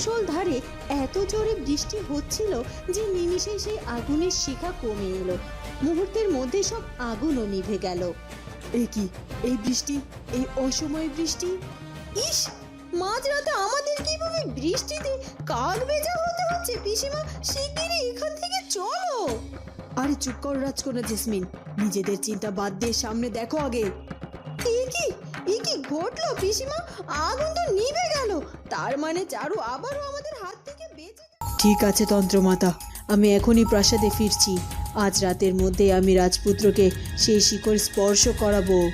মুষলধারে এত জোরে বৃষ্টি হচ্ছিল যে নিমিষে সেই আগুনের শিখা কমে এলো। মুহূর্তের মধ্যে সব আগুনও নিভে গেল। এ কি? এই বৃষ্টি? এই অসময় বৃষ্টি? ইস! মাঝরাতে আমাদের কীভাবে বৃষ্টিতে কাক ভেজা হতে হচ্ছে পিসিমা? শিগগিরই এখান থেকে চলো! আরে চুপ কর রাজকন্যা জেসমিন। নিজেদের চিন্তা বাদ দিয়ে সামনে দেখো আগে। কি? এ কি ঘটলো পিসিমা? আগুন তো নিভে গেল। তার মানে চারু আবারও আমাদের হাত থেকে বেঁচে ঠিক আছে তন্ত্রমাতা। আমি এখনই প্রাসাদে ফিরছি। আজ রাতের মধ্যে আমি রাজপুত্রকে সেই শিকড় স্পর্শ করাবো।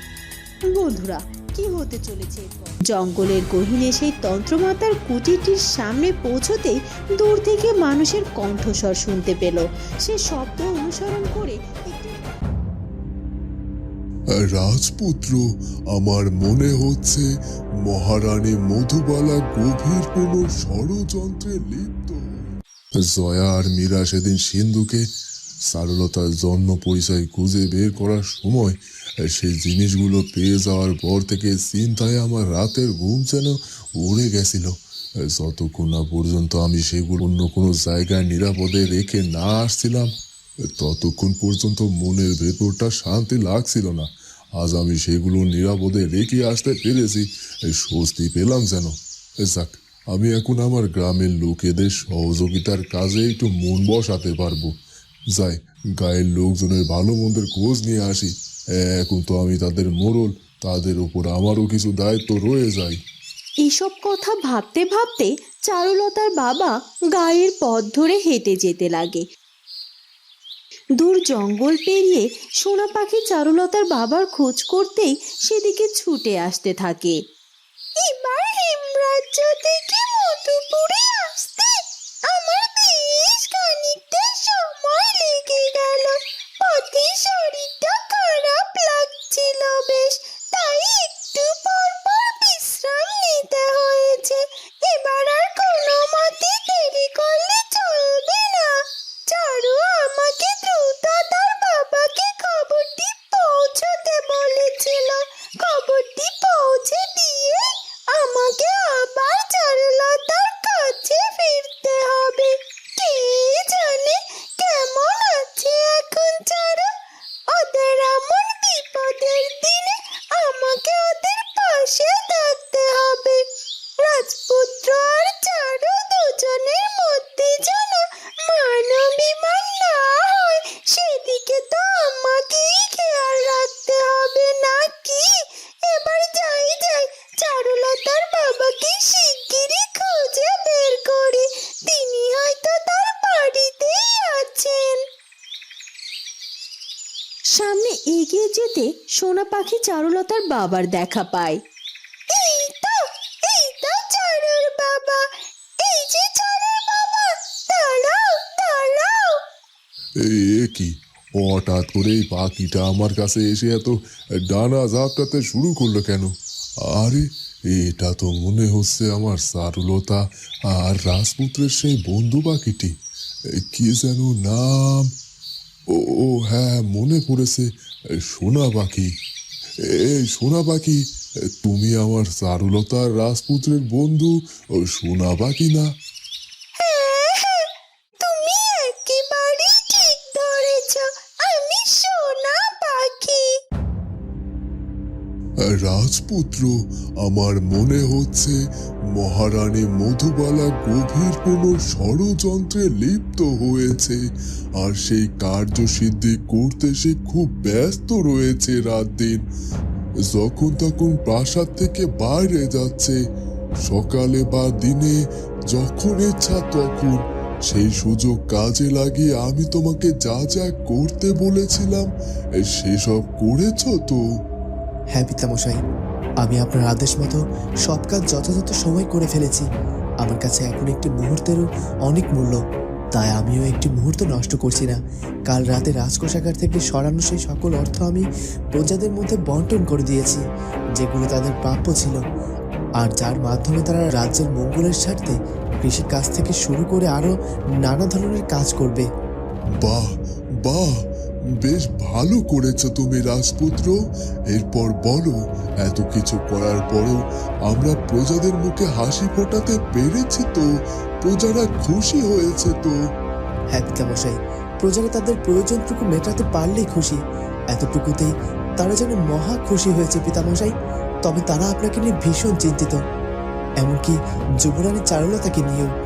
বন্ধুরা কি হতে চলেছে জঙ্গলের গহীনে সেই তন্ত্রমাতার কুটিরটির সামনে পৌঁছতেই দূর থেকে মানুষের কণ্ঠস্বর শুনতে পেল। সে শব্দ অনুসরণ করে রাজপুত্র, আমার মনে হচ্ছে মহারানী মধুবালা গভীর কোনো ষড়যন্ত্রে লিপ্ত। জয়া আর মীরা সেদিন সিন্ধুকে সারলতার জন্ম পরিচয় খুঁজে বের করার সময় সেই জিনিসগুলো পেয়ে যাওয়ার পর থেকে চিন্তায় আমার রাতের ঘুম যেন উড়ে গেছিল। যতক্ষণ না পর্যন্ত আমি সেগুলো অন্য কোনো জায়গায় নিরাপদে রেখে না আসছিলাম ততক্ষণ পর্যন্ত মনের ভেতরটা শান্তি লাগছিল না। আজ আমি সেগুলো নিরাপদে রেখে আসতে পেরেছি। স্বস্তি পেলাম যেন। যাক, আমি এখন আমার গ্রামের লোকেদের সহযোগিতার কাজে একটু মন বসাতে পারব। যাই, গায়ের লোকজনের ভালো মন্দের খোঁজ নিয়ে আসি। এখন তো আমি তাদের মোড়ল, তাদের উপর আমারও কিছু দায়িত্ব রয়ে যায়। এসব কথা ভাবতে ভাবতে চারুলতার বাবা গায়ের পথ ধরে হেঁটে যেতে লাগে। দূর জঙ্গল পেরিয়ে সোনা পাখি চারুলতার বাবার খোঁজ করতেই সেদিকে ছুটে আসতে থাকে। এবার হেমরাজ্য থেকে মধুপুরে আসতে আমার বেশ খানিকটা সময় লেগে গেল। পথে শরীরটা খারাপ লাগছিল বেশ তাই একটু পর পর বিশ্রাম নিতে হয়েছে এবার আর কোনো মতে দেরি করলে চলবে না চারু আমাকে দ্রুত তার বাবাকে খবরটি পৌঁছতে বলেছিল খবরটি পৌঁছে দিয়ে আমাকে আবার চারুলতার কাছে ফিরতে হবে কে জানে কেমন আছে এখন চারু ওদের এমন বিপদের দিনে আমাকে ওদের পাশে থাকতে হবে রাজপুত্র আর চারু দুজনের মধ্যে যেন মানবিমান না হয় সেদিকে তো আমাকেই খেয়াল রাখতে হবে নাকি এবার যাই যাই চারুলতার বাবাকে শিগগিরই খুঁজে বের করি তিনি হয়তো তার বাড়িতেই আছেন সামনে এগিয়ে যেতে সোনা পাখি চারুলতার বাবার দেখা পায়। এই কি? হঠাৎ করে এই পাখিটা আমার কাছে এসে এত ডানা ঝাপটাতে শুরু করল কেন? আরে, এটা তো মনে হচ্ছে আমার সারুলতা আর রাজপুত্রের সেই বন্ধু পাখিটি। কি যেন নাম? ও হ্যাঁ মনে পড়েছে, সোনা পাখি। এই সোনা পাখি তুমি আমার চারুলতার রাজপুত্রের বন্ধু ও সোনা পাখি না? রাজপুত্র, আমার মনে হচ্ছে মহারানী মধুবালা গভীর কোনো ষড়যন্ত্রে লিপ্ত হয়েছে, আর সেই কার্যসিদ্ধি করতে সে খুব ব্যস্ত রয়েছে রাত দিন। যখন তখন প্রাসাদ থেকে বাইরে যাচ্ছে, সকালে বা দিনে যখন ইচ্ছা তখন। সেই সুযোগ কাজে লাগিয়ে আমি তোমাকে যা যা করতে বলেছিলাম সেসব করেছ তো? হ্যাঁ পিতামশাই, আমি আপনার আদেশ মতো সব কাজ যথাযথ সময় করে ফেলেছি। আমার কাছে এখন একটি মুহূর্তেরও অনেক মূল্য, তাই আমিও একটি মুহূর্ত নষ্ট করছি না। কাল রাতে রাজকোষাগার থেকে সরানো সেই সকল অর্থ আমি প্রজাদের মধ্যে বন্টন করে দিয়েছি, যেগুলো তাদের প্রাপ্য ছিল। আর যার মাধ্যমে তারা রাজ্যের মঙ্গলের স্বার্থে কৃষি কাজ থেকে শুরু করে আরও নানা ধরনের কাজ করবে। বাহ বাহ! বেশ ভালো করেছ তুমি, রাজপুত্র। এরপর বলো, এত কিছু করার পরেও আমরা প্রজাদের মুখে হাসি ফোটাতে পেরেছি তো, প্রজারা খুশি হয়েছে তো। হ্যাঁ পিতামশাই প্রজারা তাদের প্রয়োজনটুকু মেটাতে পারলেই খুশি। এতটুকুতেই তারা যেন মহা খুশি হয়েছে, পিতামশাই। তবে তারা আপনাকে নিয়ে ভীষণ চিন্তিত। এমনকি যুবরানী চারুলতাকে নিয়েও।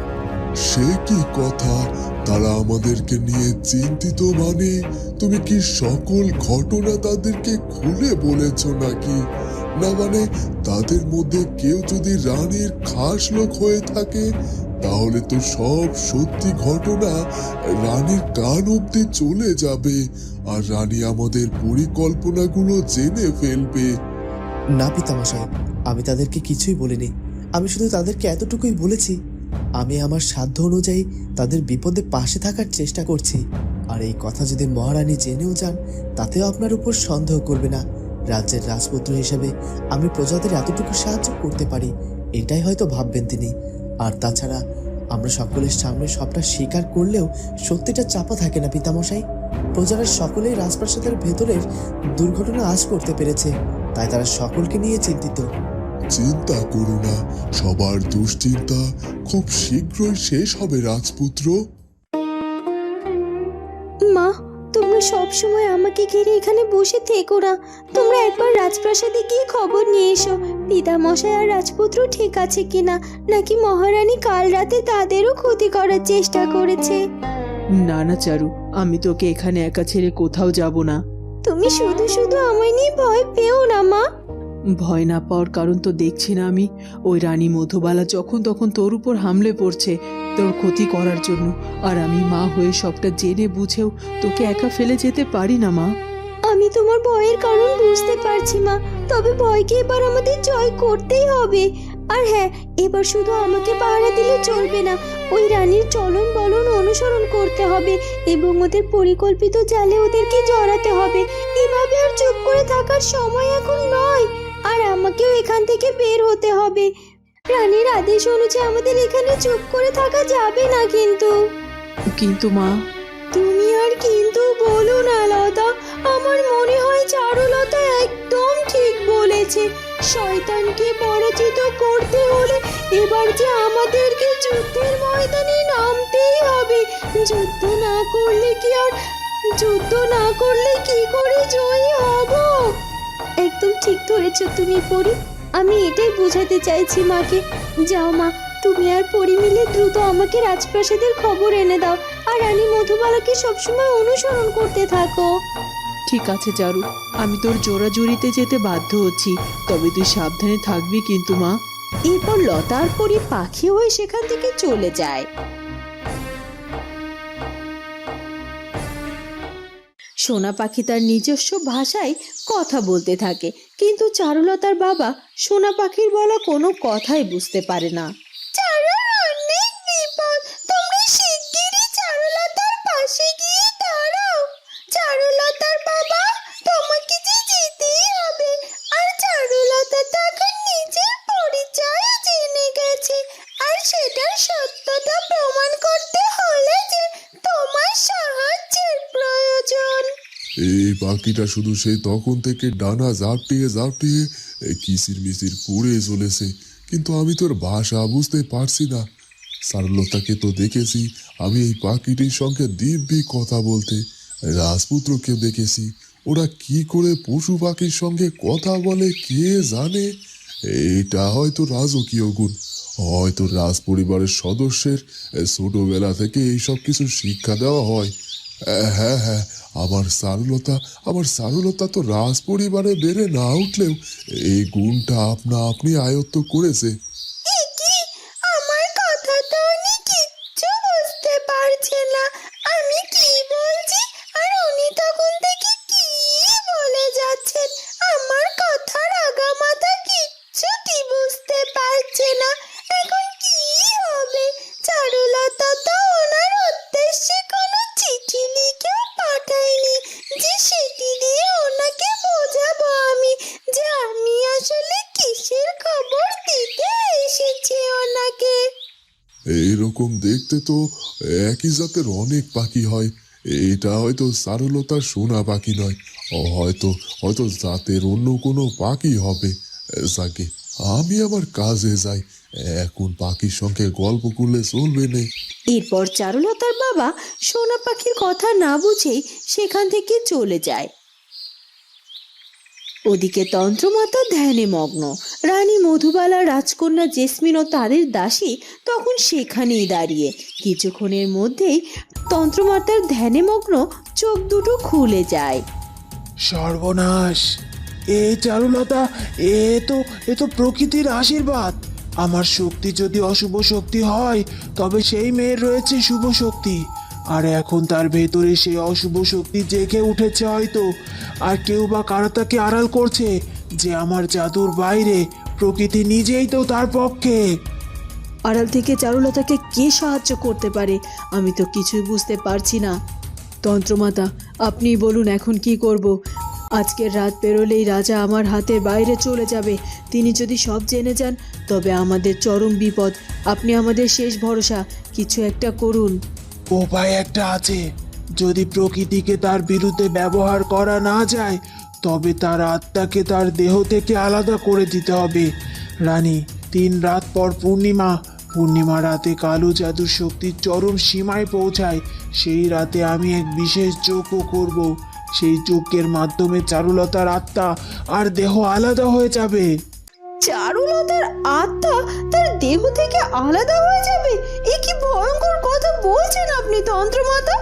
সে কি কথা? তারা আমাদেরকে নিয়ে চিন্তিত মানে তুমি কি সকল ঘটনা তাদেরকে খুলে বলেছ নাকি? না মানে তাদের মধ্যে কেউ যদি রানীর খাস লোক হয়ে থাকে, তাহলে তো সব সত্যি ঘটনা রানীর কান অব্দি চলে যাবে। আর রানী আমাদের পরিকল্পনাগুলো জেনে ফেলবে। না পিতামশাই আমি তাদেরকে কিছুই বলিনি। আমি শুধু তাদেরকে এতটুকুই বলেছি আমি আমার সাধ্য অনুযায়ী তাদের বিপদে পাশে থাকার চেষ্টা করছি। আর এই কথা যদি মহারানী জেনেও যান, তাতেও আপনার উপর সন্দেহ করবে না। রাজ্যের রাজপুত্র হিসেবে আমি প্রজাদের এতটুকু সাহায্য করতে পারি, এটাই হয়তো ভাববেন তিনি। আর তাছাড়া, আমরা সকলের সামনে সবটা স্বীকার করলেও সত্যিটা চাপা থাকে না, পিতামশাই। প্রজারা সকলেই রাজপ্রাসাদের ভেতরের দুর্ঘটনা আজ করতে পেরেছে, তাই তারা সকলকে নিয়ে চিন্তিত। চিন্তা করো না সবার দুশ্চিন্তা খুব শীঘ্রই শেষ হবে রাজপুত্র। মা তোমরা সব সময় আমাকে ঘিরে এখানে বসে থেকো না। তোমরা একবার রাজপ্রাসাদে গিয়ে খবর নিয়ে এসো। পিতামশাই আর রাজপুত্র ঠিক আছে কিনা নাকি মহারানী কাল রাতে তাদেরও ক্ষতি করার চেষ্টা করেছে? না না চারু আমি তোকে এখানে একা ছেড়ে কোথাও যাব না। তুমি শুধু শুধু আমায় নিয়ে ভয় পেও না মা। ভয় না পাওয়ার কারণ তো দেখছি না আমি। ওই রানী মধুবালা যখন তখন তোর উপর হামলে পড়ছে, তোর ক্ষতি করার জন্য। আর আমি মা হয়ে সবটা জেনে বুঝেও তোকে একা ফেলে যেতে পারি না, মা। আমি তোমার ভয়ের কারণ বুঝতে পারছি, মা। তবে ভয়কে এবার আমাদের জয় করতেই হবে। আর হ্যাঁ এবার শুধু আমাকে পাহারা দিলে চলবে না, ওই রানীর চলন বলন অনুসরণ করতে হবে এবং ওদের পরিকল্পিত জালে ওদেরকে জড়াতে হবে। এভাবে আর চুপ করে থাকার সময় এখন নয়। আর আমাকেও এখান থেকে বের হতে হবে। রানীর আদেশ অনুযায়ী আমাদের এখানে চুপ করে থাকা যাবে না কিন্তু। কিন্তু মা। তুমি আর কিন্তু বলো না লতা। আমার মনে হয় চারুলতা একদম ঠিক বলেছে। শয়তানকে পরাজিত করতে হলে এবার যে আমাদেরকে যুদ্ধের ময়দানে নামতেই হবে। যুদ্ধ না করলে কি আর যুদ্ধ না করলে কি করে জয়ী হব? একদম ঠিক ধরেছো তুমি পরি। আমি এটাই বোঝাতে চাইছি মাকে। যাও মা তুমি আর পরি মিলে দ্রুত আমাকে রাজপ্রাসাদের খবর এনে দাও। আর রানী মধুবালাকে সবসময় অনুসরণ করতে থাকো। ঠিক আছে চারু। আমি তোর জোড়াজুড়িতে যেতে বাধ্য হচ্ছি। তবে তুই সাবধানে থাকবি কিন্তু মা। এরপর লতার পরি পাখি হয়ে সেখান থেকে চলে যায়। সোনা পাখি তার নিজস্ব ভাষায় কথা বলতে থাকে। কিন্তু চারুলতার বাবা সোনা পাখির বলা কোনো কথাই বুঝতে পারে না। চারুলতার বাবা তোমাকে যে যেতেই হবে আর চারুলতা তো এখন নিজের পরিচয় জেনে গেছে আর সেটার সত্যতা প্রমাণ করতে হলে যে তোমার সাহায্যের প্রয়োজন এই পাখিটা শুধু সেই তখন থেকে ডানা ঝাপটিয়ে ঝাপটিয়ে কিসির মিসির করে চলেছে। কিন্তু আমি তোর ভাষা বুঝতে পারছি না। সারলতাকে তো দেখেছি। আমি এই পাখিটির সঙ্গে দিব্যি কথা বলতে রাজপুত্রকে দেখেছি। ওরা কি করে পশু পাখির সঙ্গে কথা বলে কে জানে? এটা হয়তো রাজকীয় গুণ। হয়তো রাজ পরিবারের সদস্যের ছোটবেলা থেকে এইসব কিছু শিক্ষা দেওয়া হয়। হ্যাঁ হ্যাঁ আমার সারুলতা আমার সারুলতা তো রাজ পরিবারে বেড়ে না উঠলেও এই গুণটা আপনা আপনি আয়ত্ত করেছে। ওনাকে এইরকম দেখতে তো একই জাতের অনেক পাখি হয়। এটা হয়তো চারুলতার সোনা পাখি নয়। হয়তো হয়তো জাতের অন্য কোনো পাখি হবে। যাকে আমি আমার কাজে যাই। এখন পাখির সঙ্গে গল্প করলে চলবে না। এরপর চারুলতার বাবা সোনা পাখির কথা না বুঝেই সেখান থেকে চলে যায়। ওদিকে তন্ত্রমাতা ধ্যানে মগ্ন। রানী মধুবালা, রাজকন্যা জেসমিন ও তাদের দাসী তখন সেখানেই দাঁড়িয়ে। কিছুক্ষণের মধ্যেই তন্ত্রমাতার ধ্যানে মগ্ন চোখ দুটো খুলে যায়। সর্বনাশ! এ চারুলতা, এ তো এ তো প্রকৃতির আশীর্বাদ। আমার শক্তি যদি অশুভ শক্তি হয়, তবে সেই মেয়ের রয়েছে শুভ শক্তি। আর এখন তার ভেতরে সেই অশুভ শক্তি জেগে উঠেছে হয়তো। আর কেউ বা কারা তাকে আড়াল করছে যে আমার জাদুর বাইরে প্রকৃতি নিজেই তো তার পক্ষে। আড়াল থেকে চারুলতাকে কে সাহায্য করতে পারে, আমি তো কিছুই বুঝতে পারছি না। তন্ত্রমাতা আপনি বলুন এখন কি করব? আজকের রাত পেরোলেই রাজা আমার হাতের বাইরে চলে যাবে। তিনি যদি সব জেনে যান, তবে আমাদের চরম বিপদ। আপনি আমাদের শেষ ভরসা। কিছু একটা করুন। উপায় একটা আছে। যদি প্রকৃতিকে তার বিরুদ্ধে ব্যবহার করা না যায়, তবে তার আত্মাকে তার দেহ থেকে আলাদা করে দিতে হবে। রানী, তিন রাত পর পূর্ণিমা। পূর্ণিমা রাতে কালো জাদুর শক্তির চরম সীমায় পৌঁছায়। সেই রাতে আমি এক বিশেষ যজ্ঞ করব। সেই যজ্ঞের মাধ্যমে চারুলতার আত্মা আর দেহ আলাদা হয়ে যাবে। চারুলতার আত্মা তার দেহ থেকে আলাদা হয়ে যাবে? এ কি ভয়ঙ্কর কথা বলছেন আপনি, তন্ত্রমাতা?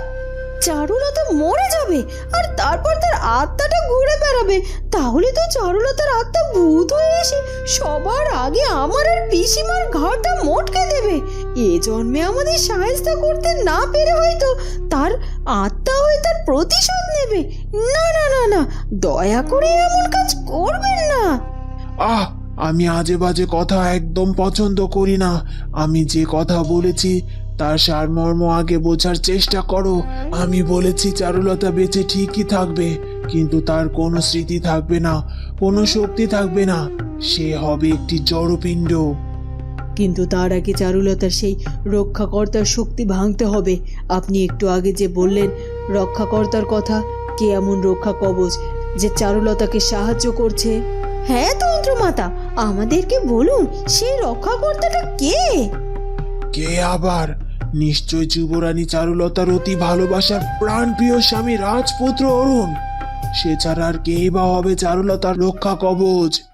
চারুলতা মরে যাবে আর তারপর তার আত্মাটা ঘুরে বেড়াবে। তাহলে তো চারুলতার আত্মা ভূত হয়ে এসে সবার আগে আমার আর পিসিমার ঘাড়টা মটকে দেবে। এ জন্মে আমাদের সাহায্য করতে না পেরে হয়তো তার আত্মা হয়ে তার প্রতিশোধ নেবে। না না না না, দয়া করে এমন কাজ করবেন না। আহ আমি আজে বাজে কথা একদম পছন্দ করি না। আমি যে কথা বলেছি, তার সারমর্ম আগে বোঝার চেষ্টা করো। আমি বলেছি চারুলতা বেঁচে ঠিকই থাকবে, কিন্তু তার কোনো স্মৃতি থাকবে না, কোনো শক্তি থাকবে না। সে হবে একটি জড়পিণ্ড। কিন্তু তার আগে চারুলতার সেই রক্ষাকর্তার শক্তি ভাঙতে হবে। আপনি একটু আগে যে বললেন, রক্ষাকর্তার কথা, কে এমন রক্ষা কবচ যে চারুলতাকে সাহায্য করছে? হ্যাঁ তন্ত্রমাতা, আমাদেরকে বলুন সেই রক্ষাকর্তাটা কে? কে আবার? নিশ্চয় যুবরানী চারুলতার অতি ভালোবাসার প্রাণপ্রিয় স্বামী রাজপুত্র অরুণ। সে ছাড়া আর কেই বা হবে চারুলতার রক্ষা কবচ?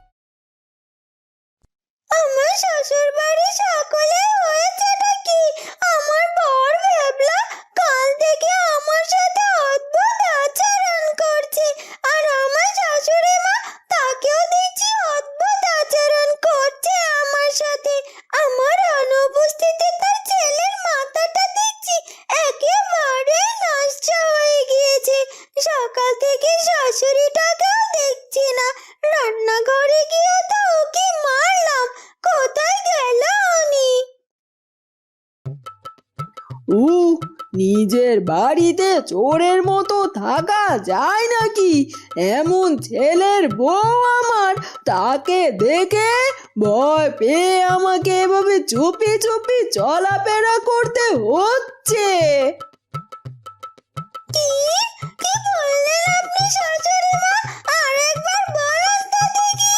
নিজের বাড়িতে চোরের মতো থাকা যায় নাকি? এমন ছেলের বউ আমার তাকে দেখে ভয় পেয়ে আমাকে এভাবে চুপি চুপি চলাফেরা করতে হচ্ছে। কি? কি বললেন আপনি শাশুড়ি মা? আরেকবার বলুন তো দেখি।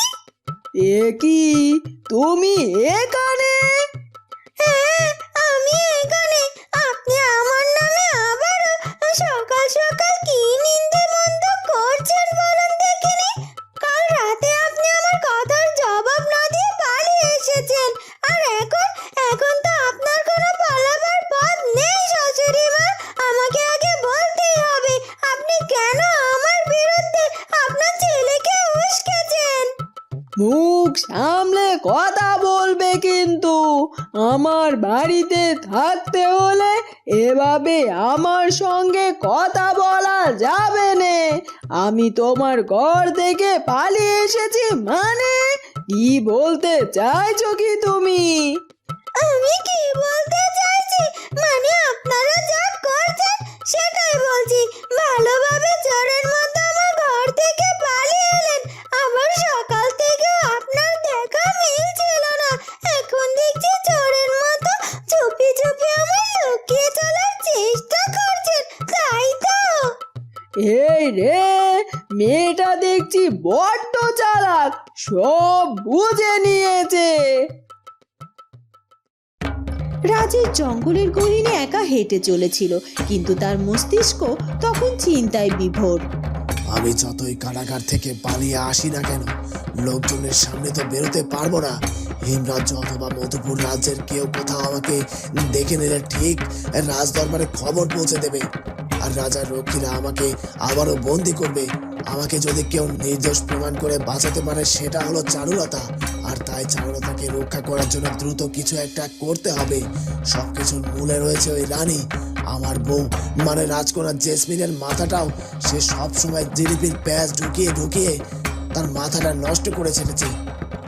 এ কি? তুমি এখানে? হ্যাঁ সকাল কি নিন্দে মন্দ করছেন বলুন দেখিনি? কাল রাতে আপনি আমার কথার জবাব না দিয়ে পালিয়ে এসেছেন। আর এখন এখন তো আপনার কোনো পালাবার পথ নেই, শাশুড়ি মা। আমাকে আগে বলতেই হবে, আপনি কেন আমার বিরুদ্ধে আপনার ছেলেকে উস্কেছেন? মুখ সামলে কথা বলবে কিন্তু, আমার বাড়িতে থাকতে হলে এভাবে আমার সঙ্গে কথা বলা যাবে না। আমি তোমার ঘর থেকে পালিয়ে এসেছি মানে কি বলতে চাইছো কি তুমি? আমি কি বলতে চাইছি? মানে আপনারা যা করছেন সেটাই বলছি। ভালোভাবে চোরের মতো আমার ঘর থেকে বড্ড চালাক সব বুঝে নিয়েছে। রাজেশ জঙ্গলের গহীনে একা হেঁটে চলেছিল কিন্তু তার মস্তিষ্ক তখন চিন্তায় বিভোর। আমি যতই কারাগার থেকে পালিয়ে আসি না কেন লোকজনের সামনে তো বেরোতে পারব না। হিমরাজ্য অথবা মধুপুর রাজ্যের কেউ কোথাও আমাকে দেখে নিলে ঠিক রাজ দরবারে খবর পৌঁছে দেবে। আর রাজার রক্ষীরা আমাকে আবারও বন্দি করবে। আমাকে যদি কেউ নির্দোষ প্রমাণ করে বাঁচাতে পারে, সেটা হলো চারুলতা। আর তাই চারুলতাকে রক্ষা করার জন্য দ্রুত কিছু একটা করতে হবে। সবকিছুর মূলে রয়েছে ওই রানী। আমার বউ মানে রাজকন্যা জেসমিনের মাথাটাও সে সব সময় জিলিপির প্যাঁচ ঢুকিয়ে ঢুকিয়ে তার মাথাটা নষ্ট করে ছেড়েছে।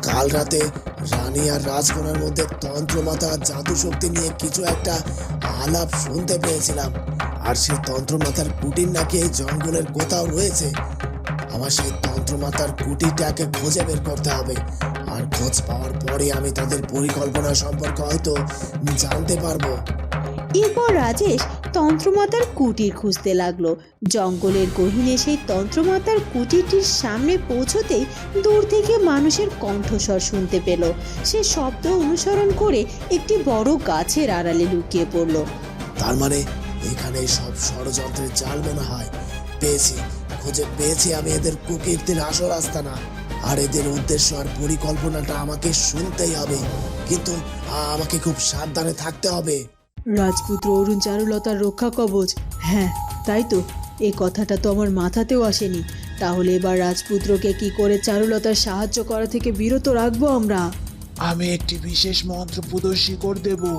কাল রাতে রানী আর রাজকন্যার মধ্যে তন্ত্রমাতা জাদু শক্তি নিয়ে কিছু একটা আলাপ শুনতে পেয়েছিলাম। আর সেই তন্ত্রমাতার কুটির নাকি এই জঙ্গলের কোথাও রয়েছে? আমার সেই তন্ত্রমাতার কুটিরটাকে খুঁজে বের করতে হবে। আর খোঁজ পাওয়ার পরে আমি তাদের পরিকল্পনা সম্পর্কে হয়তো জানতে পারব। এরপর রাজেশ তন্ত্রমাতার কুটির খুঁজতে লাগল। জঙ্গলের গহীনে সেই তন্ত্রমাতার কুটিরটির সামনে পৌঁছতেই দূর থেকে মানুষের কণ্ঠস্বর শুনতে পেল। সে শব্দ অনুসরণ করে একটি বড় গাছের আড়ালে লুকিয়ে পড়ল। তার মানে এখানে সব ষড়যন্ত্রের জাল মনে হয়। পেয়েছি খুঁজে পেয়েছি আমি এদের কুকীর্তির আসল আস্তানা। আর এদের উদ্দেশ্য আর পরিকল্পনাটা আমাকে শুনতেই হবে। কিন্তু আমাকে খুব সাবধানে থাকতে হবে। রাজপুত্র অরুণ চারুলতার রক্ষা কবচ। হ্যাঁ তাই তো। এই কথাটা তো আমার মাথাতেও আসেনি। তাহলে এবার রাজপুত্রকে কি করে চারুলতার সাহায্য করা থেকে বিরত রাখব আমরা? আমি একটি বিশেষ মন্ত্র প্রদর্শী করে দেব।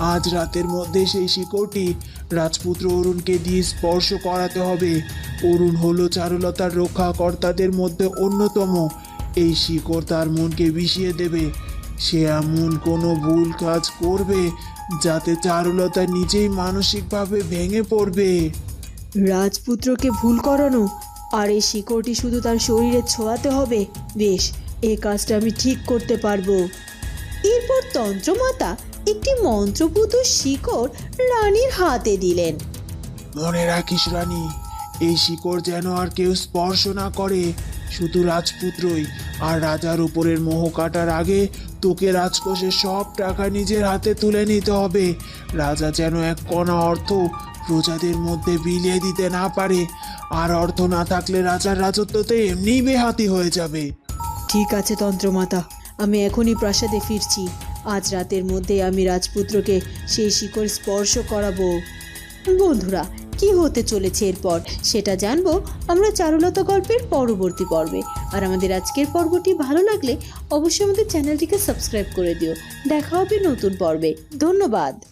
আজ রাতের মধ্যে সেই শিকড়টি রাজপুত্র অরুণকে দিয়ে স্পর্শ করাতে হবে। অরুণ হলো চারুলতার রক্ষাকর্তাদের মধ্যে অন্যতম। এই শিকড় তার মনকে বিষিয়ে দেবে। সে এমন কোনো ভুল কাজ করবে যাতে চারুলতা নিজেই মানসিকভাবে ভেঙে পড়বে। রাজপুত্রকে ভুল করানো আর এই শিকড়টি শুধু তার শরীরে ছোঁয়াতে হবে, বেশ এই কাজটা আমি ঠিক করতে পারব। এরপর তন্ত্রমাতা একটি মন্ত্রপুত শিকড় রানীর হাতে দিলেন। মনে রাখিস রানী এই শিকড় যেন আর কেউ স্পর্শ না করে। শুধু রাজপুত্রই আর রাজার উপরের মোহ কাটার আগে তোকে রাজকোষের সব টাকা নিজের হাতে তুলে নিতে হবে। রাজা যেন এক কণা অর্থ প্রজাদের মধ্যে বিলিয়ে দিতে না পারে। আর অর্থ না থাকলে রাজার রাজত্বতে এমনিই বেহাতি হয়ে যাবে। ঠিক আছে তন্ত্রমাতা আমি এখনই প্রাসাদে ফিরছি। আজ রাতের মধ্যে আমি রাজপুত্রকে সেই শিকড় স্পর্শ করাবো। বন্ধুরা, কি হতে চলেছে এরপর? সেটা জানব আমরা চারুলতা গল্পের পরবর্তী পর্বে। আর আমাদের আজকের পর্বটি ভালো লাগলে অবশ্যই আমাদের চ্যানেলটিকে সাবস্ক্রাইব করে দিও। দেখা হবে নতুন পর্বে। ধন্যবাদ।